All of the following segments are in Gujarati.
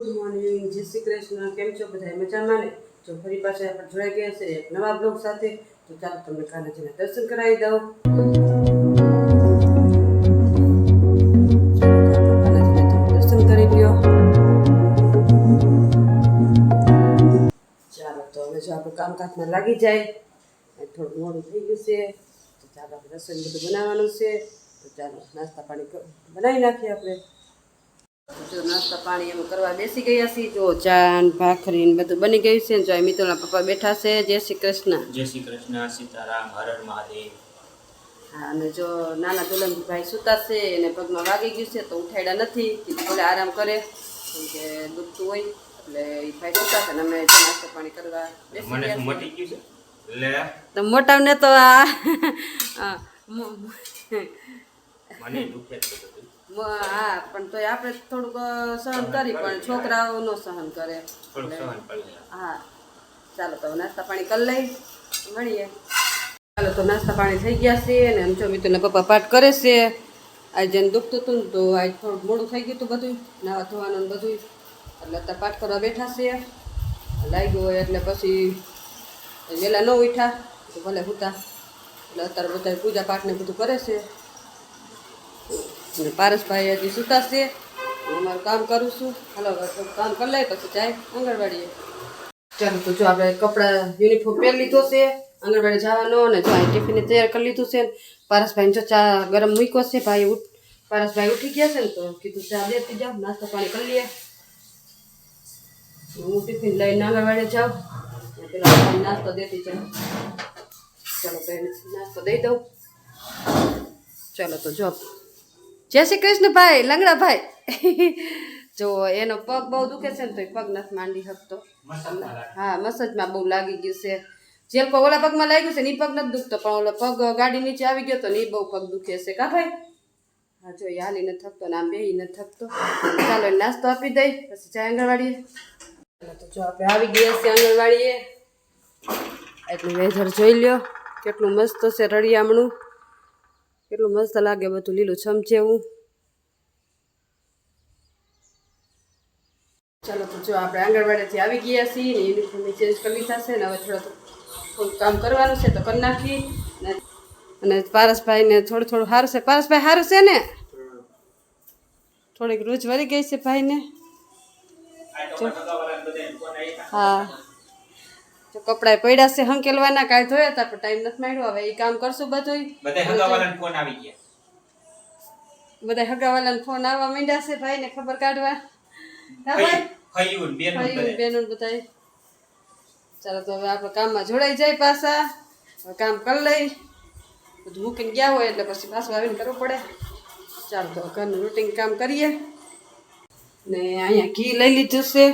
ગુડ મોર્નિંગ જય શ્રી કૃષ્ણ, કેમ છો બધા મજામાં ને? જો ફરી પાછા આપણે જોડાઈ ગયા છે એક નવા બ્લોગ સાથે, તો ચાલો તમને કાનાજીના દર્શન કરાવી દઉં. દર્શન કરી લ્યો. ચાલો તો હવે જો આપણે કામકાજમાં લાગી જાય થોડું મોડું થઈ ગયું છે, તો ચાલો આપણે રસોઈ બધું બનાવવાનું છે, તો ચાલો નાસ્તા પાણી બનાવી નાખીએ આપણે. જો નાસ્તા પાણી એમ કરવા બેસી ગયા છીએ. જો ચા ભાખરી ને બધું બની ગયું છે જો અહીં મિત્રોના પપ્પા બેઠા છે. જય શ્રી કૃષ્ણ. જય શ્રી કૃષ્ણ સીતારામ હર હર મહાદેવ. હા અને જો નાના દુલનભાઈ સુતા છે એને પગમાં વાગી ગયું છે તો ઉઠાડ્યા નથી ભલે આરામ કરે. કેમ કે દુખતું હોય એટલે એ ભાઈ સુતા છે અમે નાસ્તા પાણી કરવા બેસી ગયા મટી ગયું છે? લે. તો મોટાને તો આ મને દુખે છે હા પણ તોય આપણે થોડુંક સહન કરી પણ છોકરાઓ નો સહન કરે. હા. ચાલો તો નાસ્તા પાણી કરી લઈ મળીએ. ચાલો તો નાસ્તા પાણી થઈ ગયા છે અને અમચો જો મિત્રના પપ્પા પાઠ કરે છે. આજ જેને દુખતું હતું ને તો આજ થોડું મોડું થઈ ગયું હતું બધું નાવા ધોવાનું બધું એટલે અત્યારે પાઠ કરવા બેઠા છે. લાગ્યું હોય એટલે પછી વહેલા ન ઉઠ્યા તો ભલે હુતા. એટલે અત્યારે બધા પૂજા પાઠ ને બધું કરે છે. અને પારસભાઈ હજી સુતા છે. હું અમારું કામ કરું છું. હાલો કામ કરી લઈ પછી જાય આંગણવાડીએ. ચાલો, તો જો આપણે કપડાં યુનિફોર્મ પહેરી લીધો છે. આંગણવાડી જવાનો અને જો ટિફિન તૈયાર કરી લીધું છે. પારસભાઈને જો ચા ગરમ મૂક્યો છે. ભાઈ ઉઠ, પારસભાઈ ઉઠી ગયા છે ને તો કીધું ચા દેતી જાઓ, નાસ્તો પાણી કરી લઈએ. હું ટિફિન લઈને આંગણવાડી જાઉં. પેલા નાસ્તો દેતી જાઉં. ચાલો એને નાસ્તો દઈ દઉં. ચાલો, તો જો જય શ્રી કૃષ્ણ ભાઈ લંગડા ભાઈ જો, એનો પગ બહુ દુખે છે ને તો પગ નથી માંડી શકતો. હા, મસજમાં બહુ લાગી ગયું છે. જે ઓલા પગમાં લાગ્યું છે ને એ પગ નથી દુખતો, પણ ઓલો પગ ગાડી નીચે આવી ગયો તો ને એ બહુ પગ દુખે છે. કા ભાઈ? હા, જો એ હાલી થકતો ને આમ બેહી નથી થકતો ચાલો નાસ્તો આપી દઈ, પછી જાય આંગણવાડીએ. તો જો, આપણે આવી ગયા છીએ આંગણવાડીએ. એટલું વેધર જોઈ લ્યો, કેટલું મસ્ત છે રળિયામણું. કેટલું મસ્ત લાગે બધું લીલું છમછેવું ચાલો તો જો આપણે આંગણવાડીથી આવી ગયા છીએ ને યુનિફોર્મ ચેન્જ કરી લીધા છે ને હવે થોડું થોડું કામ કરવાનું છે તો કરી નાખી ને અને પારસભાઈને થોડું થોડું સારું છે. પારસભાઈ સારું છે ને? થોડીક રૂચ વળી ગઈ છે ભાઈને. હા. જો કપડાં પડ્યા છે હંકેલવાના કાંઈ ધોયા હતા પણ ટાઈમ નથી માંડ્યો. હવે એ કામ કરશું બધું બધા હગાવાલાને ફોન આવી ગયા. બધા હગાવાલાને ફોન આવવા માંડ્યા છે ભાઈને ખબર કાઢવા. બેન બધાય. ચાલો તો હવે આપણે કામમાં જોડાઈ જાય પાછા. હવે કામ કરી લઈ. બધું મૂકીને ગયા હોય એટલે પછી પાછું આવીને કરવું પડે. ચાલો તો ઘરનું રૂટીન કામ કરીએ. ને અહીંયા ઘી લઈ લીધું છે.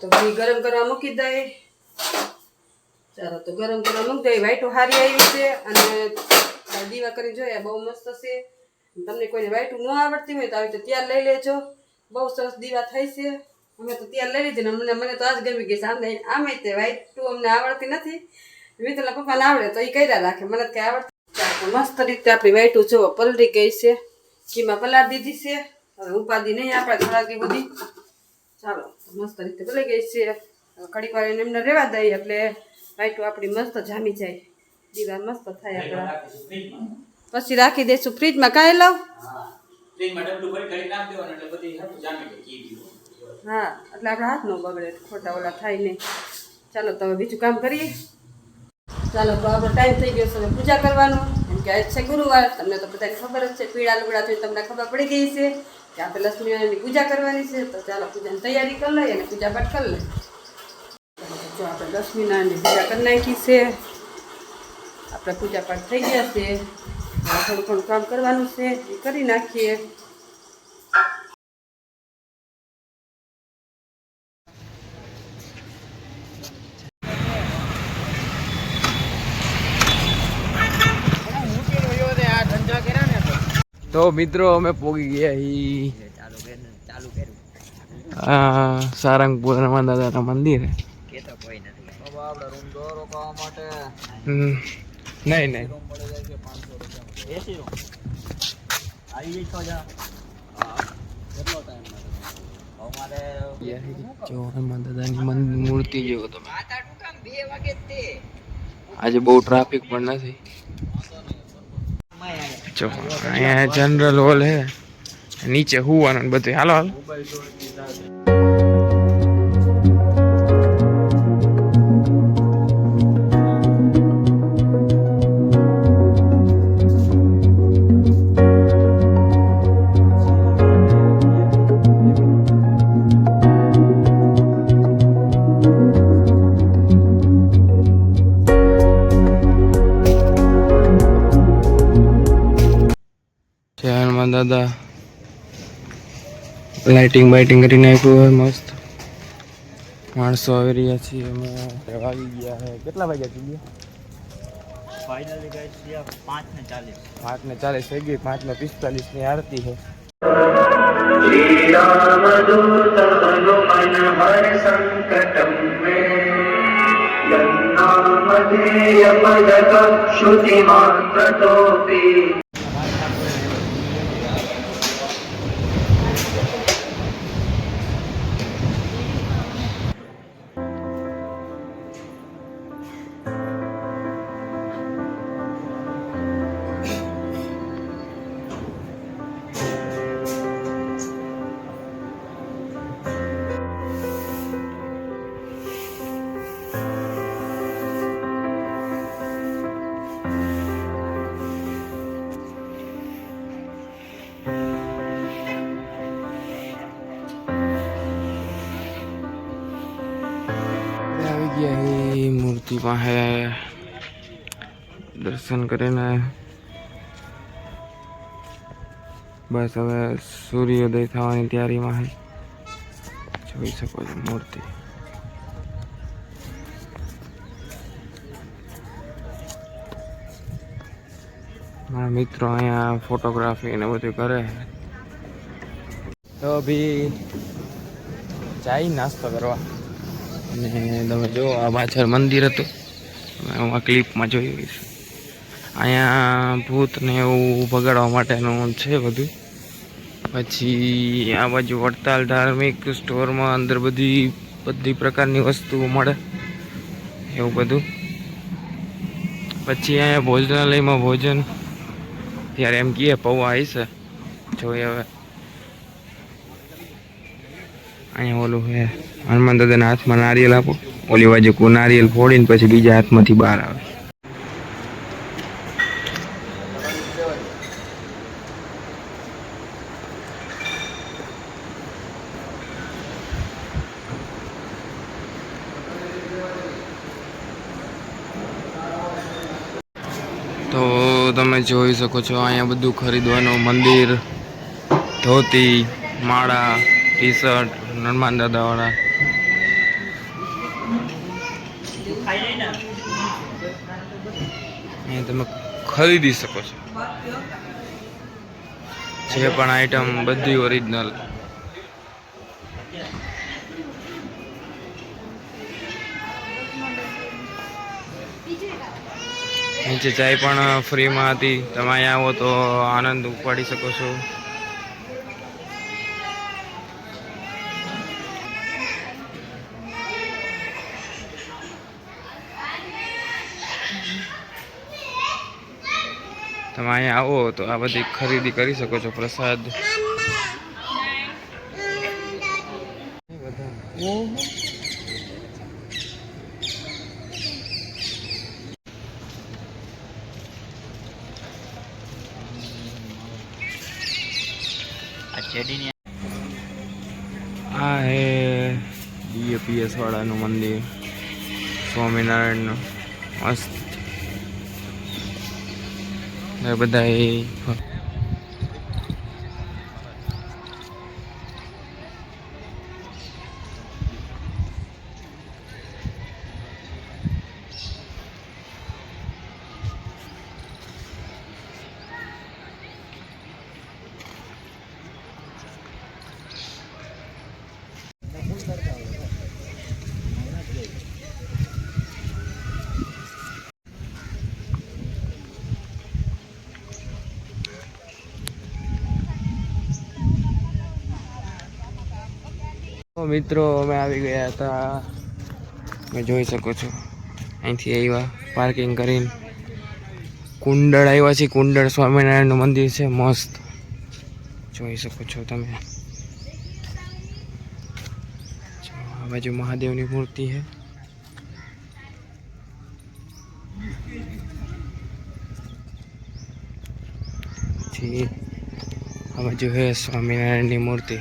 તો ઘી ગરમ કરવા મૂકી દઈએ. ચાલો તો ગરમ કરવા મૂકી દઈએ. વાઈટો સારી આવી છે અને દીવા કરી જોઈએ બહુ મસ્ત છે તમને કોઈને વાઈટું ન આવડતી હોય તો આવી રીતે તૈયાર લઈ લેજો. બહુ સરસ દીવા થાય છે. અમે તો તૈયાર લઈ લીધી ને મને તો આજ ગમી ગઈ છે. આમ આમે તે વાઈટું અમને આવડતી નથી. મિત્રના પપ્પાને આવડે તો એ કર્યા રાખે. મને તો કઈ આવડતી મસ્ત રીતે આપણી વાઈટું જો પલરી ગઈ છે. ઘીમાં પલાર દીધી છે. હવે ઉપાધિ નહીં, આપણે ખરાકી બધી ચાલો, મસ્ત રીતે પલાળી ગઈ છે. ઘડીક વાર એમને રહેવા દઈએ એટલે વાઈટું આપણી મસ્ત જામી જાય. દીવા મસ્ત થાય આપણા. પછી રાખી દઈશું ફ્રીજમાં. કાંઈ લાવ. હા. એટલે આપણા હાથ ન બગડે ખોટા ઓલા થાય નહીં. ચાલો તો હવે બીજું કામ કરીએ. ચાલો તો આપણો ટાઈમ થઈ ગયો છે પૂજા કરવાનો. એમ કે આજ છે ગુરુવાર તમને તો બધાને ખબર જ છે પીળા લુગડા જોઈને તમને ખબર પડી ગઈ છે કે આપણે લક્ષ્મીનારાયણની પૂજા કરવાની છે. તો ચાલો પૂજાની તૈયારી કરી લઈએ અને પૂજા પાઠ કરી લઈએ. જો આપણે લક્ષ્મીનારાયણની પૂજા કરી નાખી છે. આપણે પૂજા પાઠ થઈ ગયા છે. થોડું ઘણું કામ કરવાનું છે. એ કરી નાખીએ. તો મિત્રો અમે પોગી ગયા હી. આ સારંગપુર હનુમાન દાદાના મંદિરે. હમ. નહીં નહીં. આવી જઈ જા. કેટલો ટાઈમ જો દાદાની મૂર્તિ જેવો તમે. આજે બહુ ટ્રાફિક પણ નથી. જો અહીંયા જનરલ હોલ હે. નીચે હુવાનું ને બધું. હાલો હાલો. માં દાદા. લાઇટિંગ બાઇટિંગ કરી નાખ્યું હોય મસ્ત. માણસો આવી રહ્યા છીએ અમે આવી ગયા છે કેટલા વાગ્યા થઈ ગયા? ફાઇનલી ગાઈસ છે 5 ને થઈ ગઈ 5 ને ની આરતી છે શ્રુતિ પાસે દર્શન કરીને બસ હવે સૂર્યોદય થવાની તૈયારીમાં જોઈ શકો છો મૂર્તિ. મારા મિત્રો અહીંયા ફોટોગ્રાફી ને બધું કરે. તો ભી જાય નાસ્તો કરવા. અને તમે જો આ પાછળ મંદિર હતું. હું આ ક્લિપમાં જોઈ છે. અહીંયા ભૂતને એવું ભગાડવા માટેનું છે બધું. પછી આ બાજુ વડતાલ ધાર્મિક સ્ટોરમાં અંદર બધી બધી પ્રકારની વસ્તુઓ મળે. એવું બધું. પછી અહીંયા ભોજનાલયમાં ભોજન. ત્યારે એમ કહીએ પૌવા આવી છે. જોઈએ હવે. અહીંયા ઓલું હે હનુમાન દાદાના હાથમાં નારિયેલ આપો. ઓલી બાજુ કો નારિયેલ ફોડીને પછી બીજા હાથમાંથી બહાર આવે. તો તમે જોઈ શકો છો, અહીંયા બધું ખરીદવાનું મંદિર, ધોતી, માળા ટી શર્ટ હનુમાન દાદાવાળા. તમે ખરીદી શકો છો. જે પણ આઈટમ બધી ઓરિજિનલ નીચે ચાય પણ ફ્રીમાં હતી. તમે અહીંયા આવો તો આનંદ ઉપાડી શકો છો. અહીંયા આવો તો આ બધી ખરીદી કરી શકો છો પ્રસાદ. આ હે ડીએપીએસ વાળાનું મંદિર. સ્વામિનારાયણનું. મસ્ત. બધા મિત્રો, અમે આવી ગયા હતા. તમે જોઈ શકો છો. અહીંથી આવ્યા પાર્કિંગ કરીને. કુંડળ આવ્યા છે કુંડળ સ્વામિનારાયણનું મંદિર છે. મસ્ત. જોઈ શકો છો તમે. આ બાજુ મહાદેવની મૂર્તિ છે. પછી આ બાજુ છે સ્વામિનારાયણની મૂર્તિ.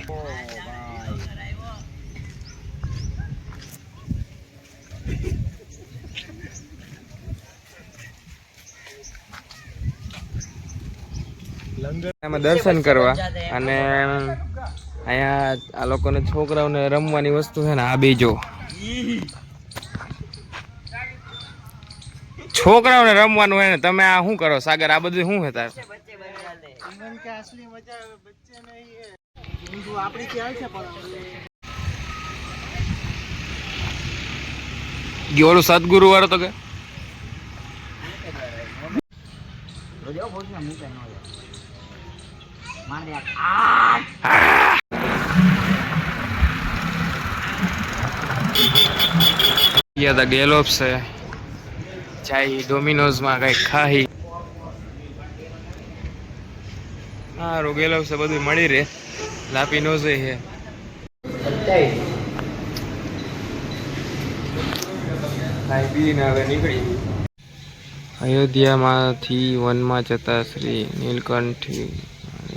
દર્શન કરવા અને અહીંયા આ લોકોને છોકરાઓને રમવાની વસ્તુ છે ને આ બીજો છોકરાઓને રમવાનું હોય ને તમે આ શું કરો? સાગર, આ બધું શું તાર? ગયો સદગુરુ વાળો તો કે? ગયા ગેલોપ છે. જાય ડોમિનોઝમાં કંઈક ખાહી સારું ગેલોપ છે બધું મળી રહે. લાપીનોઝ છે અયોધ્યામાંથી વનમાં જતા શ્રી નીલકંઠી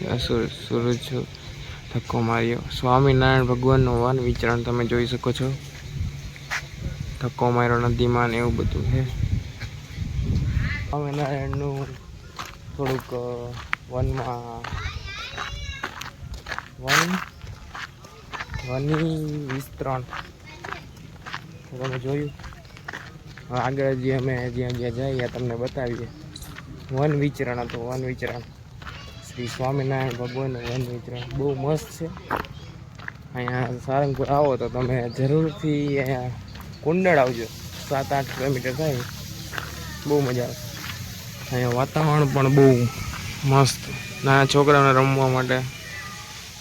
અસુર સૂરજ ધક્કો માર્યો. સ્વામિનારાયણ ભગવાનનું વન વિચરણ તમે જોઈ શકો છો. ધક્કો માર્યો નદીમાં ને એવું બધું છે. સ્વામિનારાયણનું થોડુંક વનમાં, વન, વની વિસ્તરણ. તમે જોયું? આગળ જે અમે જ્યાં જ્યાં જઈએ તમને બતાવીએ. વન વિચરણ હતું, વન વિચરણ. શ્રી સ્વામિનારાયણ ભગવાનનું વન બહુ મસ્ત છે. અહીંયા સારંગપુર આવો તો તમે જરૂરથી અહીંયા કુંડળ આવજો. સાત આઠ કિલોમીટર થાય. બહુ મજા આવે. અહીંયા વાતાવરણ પણ બહુ મસ્ત. નાના છોકરાઓને રમવા માટે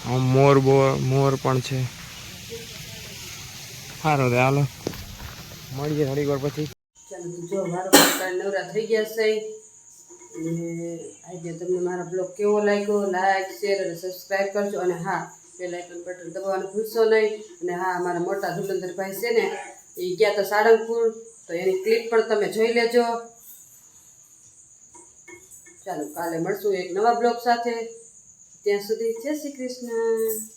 આમ મોર બોર મોર પણ છે. સારું રે હાલો. મળીએ થોડીક વાર પછી. નવરા થઈ ગયા છે. અને આજે તમને મારા બ્લોગ કેવો લાગ્યો લાઈક શેર અને સબસ્ક્રાઈબ કરજો. અને હા બેલ આઇકન બટન દબાવવાનું ભૂલશો નહીં. અને હા મારા મોટા ધુલંધરભાઈ છે ને, એ ગયા તો સાળંગપુર. તો એની ક્લિપ પણ તમે જોઈ લેજો. ચાલો, કાલે મળશું એક નવા બ્લોગ સાથે. ત્યાં સુધી જય શ્રી કૃષ્ણ.